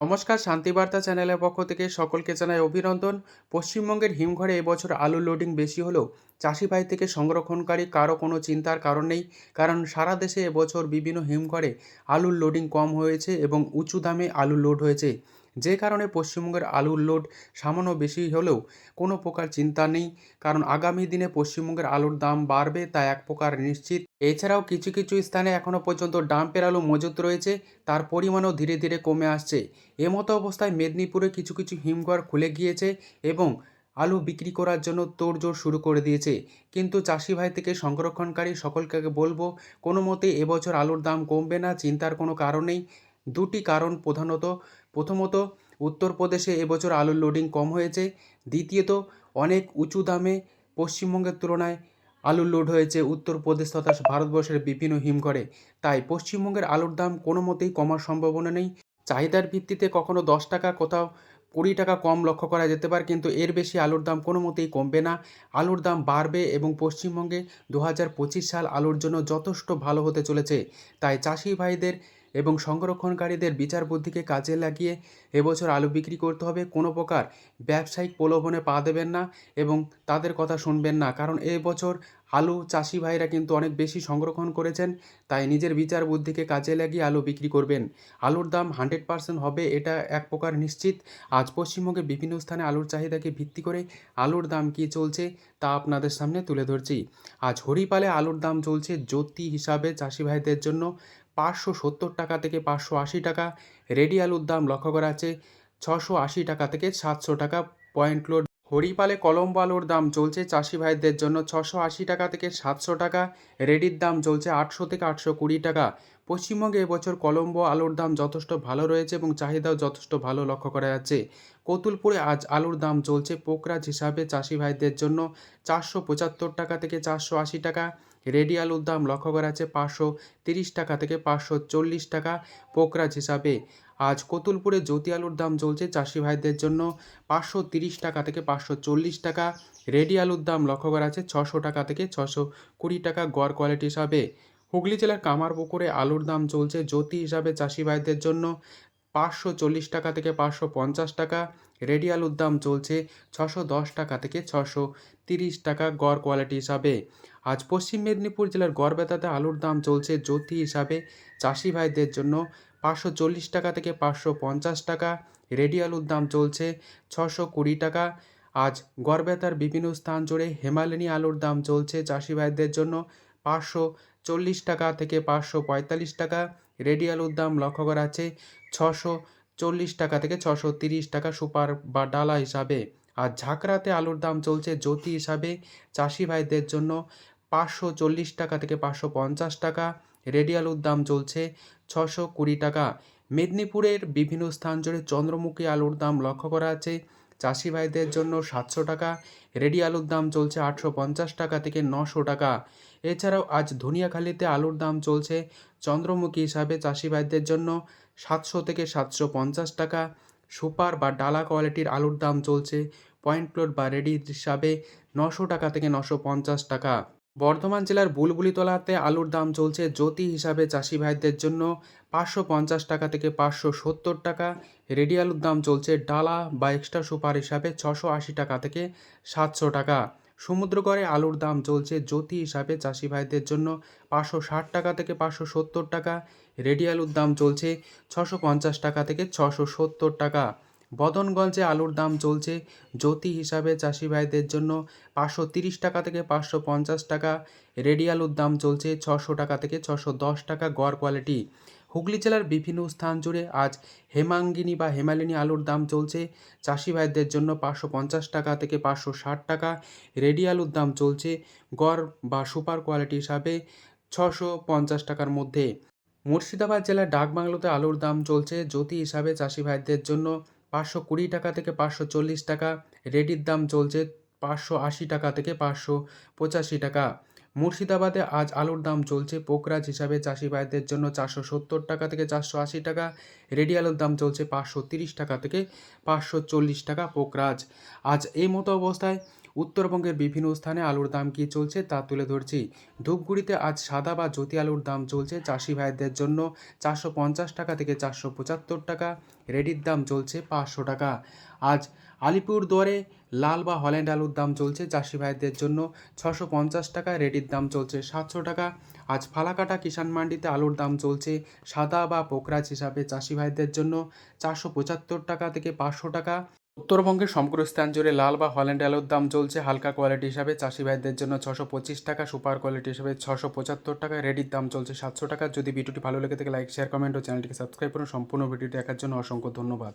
নমস্কার, শান্তিবার্তা চ্যানেলের পক্ষ থেকে সকলকে জানাই অভিনন্দন। পশ্চিমবঙ্গের হিমঘরে এবছর আলু লোডিং বেশি হলেও চাষি ভাই থেকে সংরক্ষণকারী কারও কোনো চিন্তার কারণ নেই, কারণ সারা দেশে এবছর বিভিন্ন হিমঘরে আলুর লোডিং কম হয়েছে এবং উঁচু দামে আলু লোড হয়েছে। যে কারণে পশ্চিমবঙ্গের আলুর লোড সামান্য বেশি হলেও কোনো প্রকার চিন্তা নেই, কারণ আগামী দিনে পশ্চিমবঙ্গের আলুর দাম বাড়বে তা এক প্রকার নিশ্চিত। এছাড়াও কিছু কিছু স্থানে এখনও পর্যন্ত ডাম্পের আলু মজুত রয়েছে, তার পরিমাণও ধীরে ধীরে কমে আসছে। এমতো অবস্থায় মেদিনীপুরে কিছু কিছু হিমঘর খুলে গিয়েছে এবং আলু বিক্রি করার জন্য তোড়জোড় শুরু করে দিয়েছে। কিন্তু চাষি ভাই থেকে সংরক্ষণকারী সকলকে বলব, কোনো মতে এবছর আলুর দাম কমবে না, চিন্তার কোনো কারণ নেই। দুটি কারণ প্রধানত, প্রথমত, উত্তরপ্রদেশে এবছর আলুর লোডিং কম হয়েছে। দ্বিতীয়ত, অনেক উঁচু দামে পশ্চিমবঙ্গের তুলনায় আলুর লোড হয়েছে। উত্তরপ্রদেশ তথা ভারতবর্ষের বিভিন্ন হিমঘরে। তাই পশ্চিমবঙ্গের আলুর দাম কোনো মতেই কমার সম্ভাবনা নেই। চাহিদার ভিত্তিতে কখনো দশ টাকা, কোথাও কুড়ি টাকা কম লক্ষ্য করা যেতে পারে, কিন্তু এর বেশি আলুর দাম কোনো মতেই কমবে না। আলুর দাম বাড়বে এবং পশ্চিমবঙ্গে দু হাজার পঁচিশ সাল আলুর জন্য যথেষ্ট ভালো হতে চলেছে। তাই চাষি ভাইদের এবং সংরক্ষণকারীদের বিচার বুদ্ধিকে কাজে লাগিয়ে এবছর আলু বিক্রি করতে হবে, কোনো প্রকার ব্যবসায়িক প্রলোভনে পা দেবেন না এবং তাদের কথা শুনবেন না। কারণ এবছর আলু চাষি ভাইরা কিন্তু অনেক বেশি সংরক্ষণ করেছেন, তাই নিজের বিচার বুদ্ধিকে কাজে লাগিয়ে আলু বিক্রি করবেন। আলুর দাম হান্ড্রেড পার্সেন্ট হবে, এটা এক প্রকার নিশ্চিত। আজ পশ্চিমবঙ্গে বিভিন্ন স্থানে আলুর চাহিদাকে ভিত্তি করে আলুর দাম কী চলছে, তা আপনাদের সামনে তুলে ধরছি। আজ হরিপালে আলুর দাম চলছে জ্যোতি হিসাবে চাষি ভাইদের জন্য। পাঁচশো সত্তর টাকা থেকে পাঁচশো আশি টাকা। রেডি আলুর দাম লক্ষ্য করা আছে, ছশো আশি টাকা থেকে সাতশো টাকা পয়েন্ট লোড। হরিপালে কলম্বো আলুর দাম চলছে চাষি ভাইদের জন্য ছশো আশি টাকা থেকে সাতশো টাকা, রেডির দাম চলছে আটশো থেকে আটশো কুড়ি টাকা। পশ্চিমবঙ্গে এবছর কলম্বো আলুর দাম যথেষ্ট ভালো রয়েছে এবং চাহিদাও যথেষ্ট ভালো লক্ষ্য করা যাচ্ছে। কতুলপুরে আজ আলুর দাম চলছে পোকরাজ হিসাবে চাষি ভাইদের জন্য চারশো পঁচাত্তর টাকা থেকে চারশো আশি টাকা রেডি আলুর দাম লক্ষ্য করা যাচ্ছে পাঁচশো তিরিশ টাকা থেকে পাঁচশো চল্লিশ টাকা পোকরাজ হিসাবে। আজ কতুলপুরে জ্যোতি আলুর দাম চলছে চাষি ভাইদের জন্য পাঁচশো তিরিশ টাকা থেকে পাঁচশো চল্লিশ টাকা। রেডি আলুর দাম লক্ষ্য করা আছে ছশো টাকা থেকে ছশো কুড়ি টাকা গড় কোয়ালিটি হিসাবে। হুগলি জেলার কামারপুকুরে আলুর দাম চলছে জ্যোতি হিসাবে চাষি ভাইদের জন্য পাঁচশো চল্লিশ টাকা থেকে পাঁচশো পঞ্চাশ টাকা। রেডি আলুর দাম চলছে ছশো দশ টাকা থেকে ছশো তিরিশ টাকা গড় কোয়ালিটি হিসাবে। আজ পশ্চিম মেদিনীপুর জেলার গড়বেতাতে আলুর দাম চলছে জ্যোতি হিসাবে। চাষি ভাইদের জন্য পাঁচশো চল্লিশ টাকা থেকে পাঁচশো পঞ্চাশ টাকা। রেডি আলুর দাম চলছে ছশো কুড়ি টাকা। আজ গড়বেতার বিভিন্ন স্থান জুড়ে হেমালিনী আলুর দাম চলছে চাষি ভাইদের জন্য পাঁচশো চল্লিশ টাকা থেকে পাঁচশো পঁয়তাল্লিশ টাকা। রেডি আলুর দাম লক্ষ্য করা আছে ছশো চল্লিশ টাকা থেকে ছশো তিরিশ টাকা সুপার বা ডালা হিসাবে। আর ঝাঁকড়াতে আলুর দাম চলছে জ্যোতি হিসাবে। চাষি ভাইদের জন্য পাঁচশো চল্লিশ টাকা থেকে পাঁচশো পঞ্চাশ টাকা। রেডি আলুর দাম চলছে ছশো কুড়ি টাকা। মেদিনীপুরের বিভিন্ন স্থান জুড়ে চন্দ্রমুখী আলুর দাম লক্ষ্য করা আছে। চাষি ভাইদের জন্য সাতশো টাকা, রেডি আলুর দাম চলছে আটশো পঞ্চাশ টাকা থেকে নশো টাকা। এছাড়াও আজ ধনিয়াখালীতে আলুর দাম চলছে চন্দ্রমুখী হিসাবে চাষি ভাইদের জন্য সাতশো থেকে সাতশো পঞ্চাশ টাকা। সুপার বা ডালা কোয়ালিটির আলুর দাম চলছে, পয়েন্ট প্লট বা রেডি হিসাবে নশো টাকা থেকে নশো পঞ্চাশ টাকা। বর্ধমান জেলার বুলবুলিতলাতে আলুর দাম চলছে জ্যোতি হিসাবে চাষি ভাইদের জন্য পাঁচশো পঞ্চাশ টাকা থেকে পাঁচশো সত্তর টাকা। রেডি আলুর দাম চলছে ডালা বা এক্সট্রা সুপার হিসাবে ছশো আশি টাকা থেকে সাতশো টাকা। সমুদ্রগড়ে আলুর দাম চলছে জ্যোতি হিসাবে চাষি ভাইদের জন্য পাঁচশো ষাট টাকা থেকে পাঁচশো সত্তর টাকা। রেডি আলুর দাম চলছে ছশো পঞ্চাশ টাকা থেকে ছশো সত্তর টাকা। বদনগঞ্জে আলুর দাম চলছে। জ্যোতি হিসাবে চাষি ভাইদের জন্য পাঁচশো তিরিশ টাকা থেকে পাঁচশো পঞ্চাশ টাকা, রেডি আলুর দাম চলছে ছশো টাকা থেকে ছশো দশ টাকা গড় কোয়ালিটি। হুগলি জেলার বিভিন্ন স্থান জুড়ে আজ হেমাঙ্গিনী বা হেমালিনী আলুর দাম চলছে। চাষি ভাইদের জন্য পাঁচশো পঞ্চাশ টাকা থেকে পাঁচশো ষাট টাকা, রেডি আলুর দাম চলছে গড় বা সুপার কোয়ালিটি হিসাবে ছশো পঞ্চাশ টাকার মধ্যে। মুর্শিদাবাদ জেলার ডাকবাংলোতে আলুর দাম চলছে। জ্যোতি হিসাবে চাষি ভাইদের জন্য পাঁচশো কুড়ি টাকা থেকে পাঁচশো চল্লিশ টাকা। রেডির দাম চলছে পাঁচশো আশি টাকা থেকে পাঁচশো পঁচাশি টাকা। মুর্শিদাবাদে আজ আলুর দাম চলছে পোকরাজ হিসাবে চাষি ভাইদের জন্য চারশো সত্তর টাকা থেকে চারশো আশি টাকা। রেডি আলুর দাম চলছে পাঁচশো তিরিশ টাকা থেকে পাঁচশো চল্লিশ টাকা পোকরাজ। আজ এই মতো অবস্থায় উত্তরবঙ্গের বিভিন্ন স্থানে আলুর দাম কী চলছে তা তুলে ধরছি। ধূপগুড়িতে আজ সাদা বা জ্যোতি আলুর দাম চলছে চাষি ভাইদের জন্য চারশো পঞ্চাশ টাকা থেকে চারশো পঁচাত্তর টাকা। রেডির দাম চলছে পাঁচশো টাকা। আজ আলিপুর আলিপুরদুয়ারে লাল বা হল্যান্ড আলুর দাম চলছে চাষি ভাইদের জন্য ছশো পঞ্চাশ টাকা, রেডির দাম চলছে সাতশো টাকা। আজ ফালাকাটা কিষাণ মান্ডিতে আলুর দাম চলছে সাদা বা পোকরাজ হিসাবে চাষি ভাইদের জন্য চারশো পঁচাত্তর টাকা থেকে পাঁচশো টাকা। উত্তরবঙ্গের সমগ্র স্থান জুড়ে লাল বা হল্যান্ড আলুর দাম চলছে হালকা কোয়ালিটি হিসাবে। চাষি ভাইদের জন্য ছশো পঁচিশ টাকা, সুপার কোয়ালিটি হিসাবে ছশো পঁচাত্তর টাকা। রেডির দাম চলছে সাতশো টাকা। যদি ভিডিওটি ভালো লেগে থাকে, লাইক শেয়ার কমেন্ট ও চ্যানেলটিকে সাবস্ক্রাইব করুন। সম্পূর্ণ ভিডিওটি দেখার জন্য অসংখ্য ধন্যবাদ।